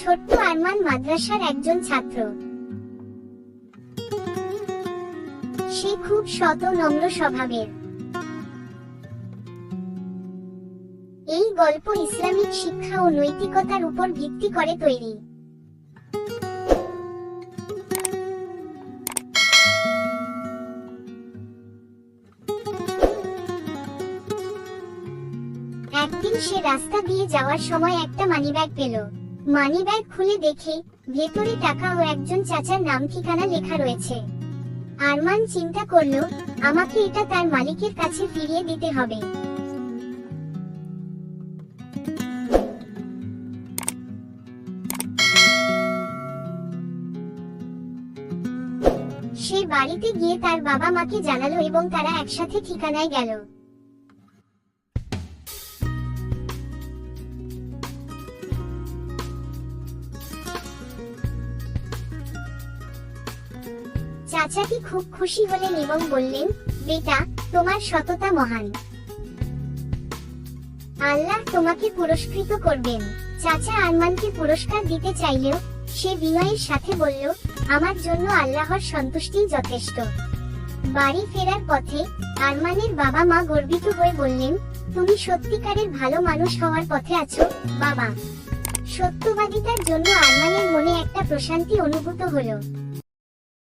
ছোট্ট আরমান মাদ্রাসার একজন ছাত্র। সে খুব শত নম্র স্বভাবের। এই গল্প ইসলামিক শিক্ষা ও নৈতিকতার উপর ভিত্তি করে তৈরি। একদিন সে রাস্তা দিয়ে যাওয়ার সময় একটা মানিব্যাগ পেল। মানিব্যাগ খুলে দেখে ভেতরে টাকা ও একজন চাচার নাম ঠিকানা লেখা রয়েছে। আরমান চিন্তা করল, আমাকে এটা তার মালিকের কাছে ফিরিয়ে দিতে হবে। সে বাড়িতে গিয়ে তার বাবা মাকে জানালো এবং তারা একসাথে ঠিকানায় গেল। চাচাটি খুব খুশি হলেন এবং বললেন, বেটা, তোমার সততা মহান। আল্লাহ তোমাকে পুরস্কৃত করবেন। চাচা আরমানকে পুরস্কার দিতে চাইলেও সে বিনয়ের সাথে বলল, আমার জন্য আল্লাহর সন্তুষ্টিই যথেষ্ট। বাড়ি ফেরার পথে আরমানের বাবা মা গর্বিত হয়ে বললেন, তুমি সত্যিকারের ভালো মানুষ হওয়ার পথে আছো, বাবা। সত্যবাদিতার জন্য আরমানের মনে একটা প্রশান্তি অনুভূত হলো।